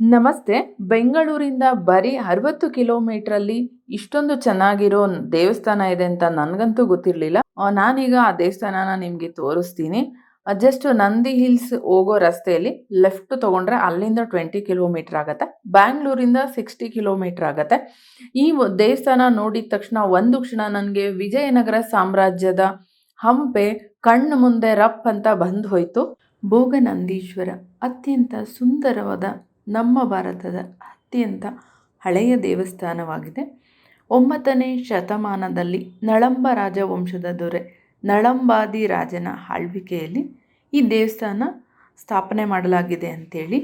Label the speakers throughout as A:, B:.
A: ನಮಸ್ತೆ, ಬೆಂಗಳೂರಿಂದ ಬರೀ ಅರವತ್ತು ಕಿಲೋಮೀಟ್ರಲ್ಲಿ ಇಷ್ಟೊಂದು ಚೆನ್ನಾಗಿರೋ ದೇವಸ್ಥಾನ ಇದೆ ಅಂತ ನನಗಂತೂ ಗೊತ್ತಿರಲಿಲ್ಲ. ನಾನೀಗ ಆ ದೇವಸ್ಥಾನನ ನಿಮಗೆ ತೋರಿಸ್ತೀನಿ. ಜಸ್ಟ್ ನಂದಿ ಹಿಲ್ಸ್ ಹೋಗೋ ರಸ್ತೆಯಲ್ಲಿ ಲೆಫ್ಟ್ ತಗೊಂಡ್ರೆ ಅಲ್ಲಿಂದ ಟ್ವೆಂಟಿ ಕಿಲೋಮೀಟರ್ ಆಗುತ್ತೆ. ಬ್ಯಾಂಗ್ಳೂರಿಂದ ಸಿಕ್ಸ್ಟಿ ಕಿಲೋಮೀಟರ್ ಆಗುತ್ತೆ. ಈ ದೇವಸ್ಥಾನ ನೋಡಿದ ತಕ್ಷಣ ಒಂದು ಕ್ಷಣ ನನಗೆ ವಿಜಯನಗರ ಸಾಮ್ರಾಜ್ಯದ ಹಂಪೆ ಕಣ್ಣು ಮುಂದೆ ರಪ್ ಅಂತ ಬಂದು ಹೋಯಿತು ಭೋಗನಂದೀಶ್ವರ, ಅತ್ಯಂತ ಸುಂದರವಾದ ನಮ್ಮ ಭಾರತದ ಅತ್ಯಂತ ಹಳೆಯ ದೇವಸ್ಥಾನವಾಗಿದೆ. ಒಂಬತ್ತನೇ ಶತಮಾನದಲ್ಲಿ ನಳಂಬ ರಾಜವಂಶದ ದೊರೆ ನಳಂಬಾದಿ ರಾಜನ ಆಳ್ವಿಕೆಯಲ್ಲಿ ಈ ದೇವಸ್ಥಾನ ಸ್ಥಾಪನೆ ಮಾಡಲಾಗಿದೆ ಅಂತೇಳಿ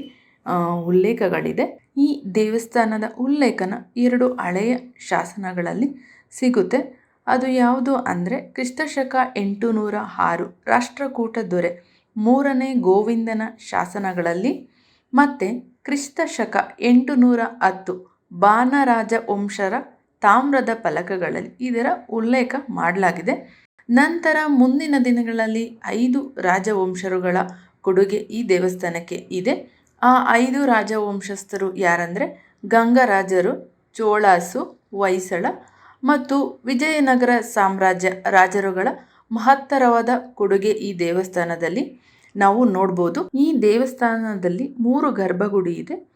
A: ಆ, ಉಲ್ಲೇಖಗಳಿದೆ. ಈ ದೇವಸ್ಥಾನದ ಉಲ್ಲೇಖನ ಎರಡು ಹಳೆಯ ಶಾಸನಗಳಲ್ಲಿ ಸಿಗುತ್ತೆ. ಅದು ಯಾವುದು ಅಂದರೆ ಕ್ರಿಸ್ತಶಕ ಎಂಟು ನೂರ ಆರು ರಾಷ್ಟ್ರಕೂಟ ದೊರೆ ಮೂರನೇ ಗೋವಿಂದನ ಶಾಸನಗಳಲ್ಲಿ ಮತ್ತು ಕ್ರಿಸ್ತ ಶಕ ಎಂಟು ನೂರ ಹತ್ತು ಬಾನರಾಜ ವಂಶರ ತಾಮ್ರದ ಫಲಕಗಳಲ್ಲಿ ಇದರ ಉಲ್ಲೇಖ ಮಾಡಲಾಗಿದೆ. ನಂತರ ಮುಂದಿನ ದಿನಗಳಲ್ಲಿ ಐದು ರಾಜವಂಶರುಗಳ ಕೊಡುಗೆ ಈ ದೇವಸ್ಥಾನಕ್ಕೆ ಇದೆ. ಆ ಐದು ರಾಜವಂಶಸ್ಥರು ಯಾರಂದರೆ ಗಂಗರಾಜರು, ಚೋಳಾಸು, ಹೊಯ್ಸಳ ಮತ್ತು ವಿಜಯನಗರ ಸಾಮ್ರಾಜ್ಯ ರಾಜರುಗಳ ಮಹತ್ತರವಾದ ಕೊಡುಗೆ ಈ ದೇವಸ್ಥಾನದಲ್ಲಿ ನಾವು ನೋಡ್ಬೋದು. ಈ ದೇವಸ್ಥಾನದಲ್ಲಿ ಮೂರು ಗರ್ಭಗುಡಿ ಇದೆ.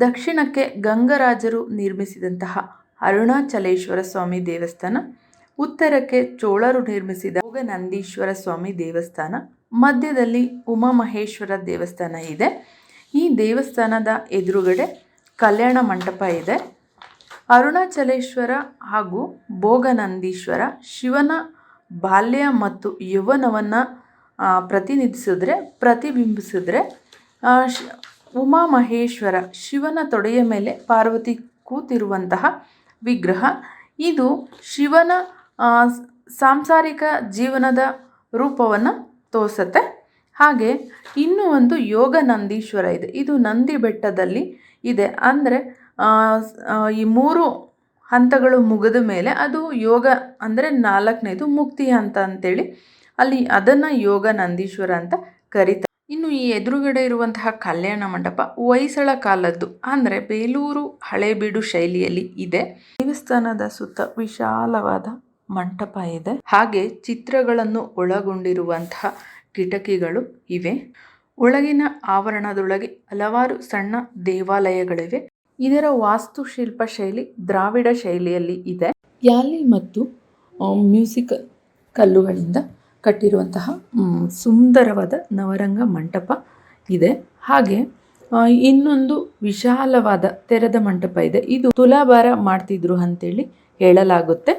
A: ದಕ್ಷಿಣಕ್ಕೆ ಗಂಗರಾಜರು ನಿರ್ಮಿಸಿದಂತಹ ಅರುಣಾಚಲೇಶ್ವರ ಸ್ವಾಮಿ ದೇವಸ್ಥಾನ, ಉತ್ತರಕ್ಕೆ ಚೋಳರು ನಿರ್ಮಿಸಿದ ಭೋಗನಂದೀಶ್ವರ ಸ್ವಾಮಿ ದೇವಸ್ಥಾನ, ಮಧ್ಯದಲ್ಲಿ ಉಮಾಮಹೇಶ್ವರ ದೇವಸ್ಥಾನ ಇದೆ. ಈ ದೇವಸ್ಥಾನದ ಎದುರುಗಡೆ ಕಲ್ಯಾಣ ಮಂಟಪ ಇದೆ. ಅರುಣಾಚಲೇಶ್ವರ ಹಾಗೂ ಭೋಗನಂದೀಶ್ವರ ಶಿವನ ಬಾಲ್ಯ ಮತ್ತು ಯೌವನವನ್ನು ಪ್ರತಿನಿಧಿಸಿದ್ರೆ, ಪ್ರತಿಬಿಂಬಿಸಿದ್ರೆ ಉಮಾ ಮಹೇಶ್ವರ ಶಿವನ ತೊಡೆಯ ಮೇಲೆ ಪಾರ್ವತಿ ಕೂತಿರುವಂತಹ ವಿಗ್ರಹ. ಇದು ಶಿವನ ಸಾಂಸಾರಿಕ ಜೀವನದ ರೂಪವನ್ನು ತೋರಿಸುತ್ತೆ. ಹಾಗೆ ಇನ್ನೂ ಒಂದು ಯೋಗ ನಂದೀಶ್ವರ ಇದೆ. ಇದು ನಂದಿ ಬೆಟ್ಟದಲ್ಲಿ ಇದೆ. ಅಂದರೆ ಈ ಮೂರು ಹಂತಗಳು ಮುಗಿದ ಮೇಲೆ ಅದು ಯೋಗ ಅಂದರೆ ನಾಲ್ಕನೇದು ಮುಕ್ತಿ ಹಂತ ಅಂತೇಳಿ ಅಲ್ಲಿ ಅದನ್ನು ಯೋಗ ನಂದೀಶ್ವರ ಅಂತ ಕರೀತಾರೆ. ಇನ್ನು ಈ ಎದುರುಗಡೆ ಇರುವಂತಹ ಕಲ್ಯಾಣ ಮಂಟಪ ಹೊಯ್ಸಳ ಕಾಲದ್ದು, ಅಂದರೆ ಬೇಲೂರು ಹಳೇಬೀಡು ಶೈಲಿಯಲ್ಲಿ ಇದೆ. ದೇವಸ್ಥಾನದ ಸುತ್ತ ವಿಶಾಲವಾದ ಮಂಟಪ ಇದೆ. ಹಾಗೆ ಚಿತ್ರಗಳನ್ನು ಒಳಗೊಂಡಿರುವಂತಹ ಕಿಟಕಿಗಳು ಇವೆ. ಒಳಗಿನ ಆವರಣದೊಳಗೆ ಹಲವಾರು ಸಣ್ಣ ದೇವಾಲಯಗಳಿವೆ. ಇದರ ವಾಸ್ತುಶಿಲ್ಪ ಶೈಲಿ ದ್ರಾವಿಡ ಶೈಲಿಯಲ್ಲಿ ಇದೆ. ಯಾಲಿ ಮತ್ತು ಮ್ಯೂಸಿಕ್ ಕಲ್ಲುಗಳಿಂದ ಕಟ್ಟಿರುವಂತಹ ಸುಂದರವಾದ ನವರಂಗ ಮಂಟಪ ಇದೆ. ಹಾಗೆ ಇನ್ನೊಂದು ವಿಶಾಲವಾದ ತೆರೆದ ಮಂಟಪ ಇದೆ. ಇದು ತುಲಾಭಾರ ಮಾಡ್ತಿದ್ರು ಅಂತೇಳಿ ಹೇಳಲಾಗುತ್ತೆ.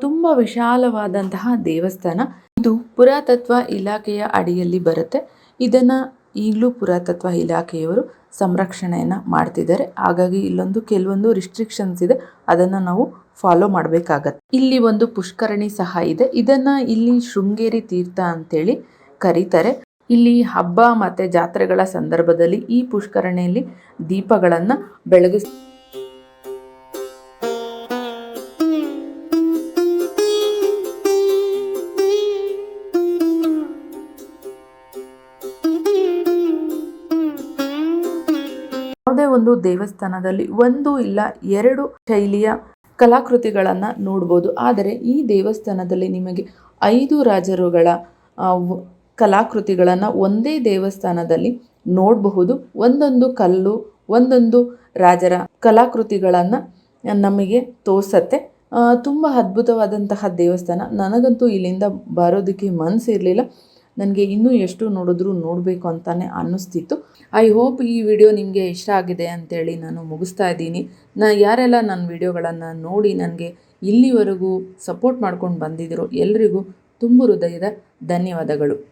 A: ತುಂಬ ವಿಶಾಲವಾದಂತಹ ದೇವಸ್ಥಾನ. ಇದು ಪುರಾತತ್ವ ಇಲಾಖೆಯ ಅಡಿಯಲ್ಲಿ ಬರುತ್ತೆ. ಇದನ್ನು ಈಗಲೂ ಪುರಾತತ್ವ ಇಲಾಖೆಯವರು ಸಂರಕ್ಷಣೆಯನ್ನು ಮಾಡ್ತಿದ್ದಾರೆ. ಹಾಗಾಗಿ ಇಲ್ಲೊಂದು ಕೆಲವೊಂದು ರಿಸ್ಟ್ರಿಕ್ಷನ್ಸ್ ಇದೆ. ಅದನ್ನು ನಾವು ಫಾಲೋ ಮಾಡಬೇಕಾಗತ್ತೆ. ಇಲ್ಲಿ ಒಂದು ಪುಷ್ಕರಣಿ ಸಹ ಇದೆ. ಇದನ್ನು ಇಲ್ಲಿ ಶೃಂಗೇರಿ ತೀರ್ಥ ಅಂತೇಳಿ ಕರೀತಾರೆ. ಇಲ್ಲಿ ಹಬ್ಬ ಮತ್ತು ಜಾತ್ರೆಗಳ ಸಂದರ್ಭದಲ್ಲಿ ಈ ಪುಷ್ಕರಣಿಯಲ್ಲಿ ದೀಪಗಳನ್ನು ಬೆಳಗಿಸ್ ಒಂದು ದೇವಸ್ಥಾನದಲ್ಲಿ ಒಂದು ಇಲ್ಲ ಎರಡು ಶೈಲಿಯ ಕಲಾಕೃತಿಗಳನ್ನು ನೋಡ್ಬೋದು. ಆದರೆ ಈ ದೇವಸ್ಥಾನದಲ್ಲಿ ನಿಮಗೆ ಐದು ರಾಜರುಗಳ ಕಲಾಕೃತಿಗಳನ್ನು ಒಂದೇ ದೇವಸ್ಥಾನದಲ್ಲಿ ನೋಡಬಹುದು. ಒಂದೊಂದು ಕಲ್ಲು, ಒಂದೊಂದು ರಾಜರ ಕಲಾಕೃತಿಗಳನ್ನು ನಮಗೆ ತೋರ್ಸತ್ತೆ. ತುಂಬ ಅದ್ಭುತವಾದಂತಹ ದೇವಸ್ಥಾನ. ನನಗಂತೂ ಇಲ್ಲಿಂದ ಬರೋದಕ್ಕೆ ಮನಸ್ಸಿರಲಿಲ್ಲ ನನಗೆ ಇನ್ನೂ ಎಷ್ಟು ನೋಡಿದ್ರೂ ನೋಡಬೇಕು ಅಂತಾನೆ ಅನ್ನಿಸ್ತಿತ್ತು. ಐ ಹೋಪ್ ಈ ವಿಡಿಯೋ ನಿಮಗೆ ಇಷ್ಟ ಆಗಿದೆ ಅಂತೇಳಿ ನಾನು ಮುಗಿಸ್ತಾ ಇದ್ದೀನಿ. ನಾ, ಯಾರೆಲ್ಲ ನನ್ನ ವಿಡಿಯೋಗಳನ್ನು ನೋಡಿ ನನಗೆ ಇಲ್ಲಿವರೆಗೂ ಸಪೋರ್ಟ್ ಮಾಡ್ಕೊಂಡು ಬಂದಿದ್ದೀರೋ ಎಲ್ರಿಗೂ ತುಂಬು ಹೃದಯದ ಧನ್ಯವಾದಗಳು.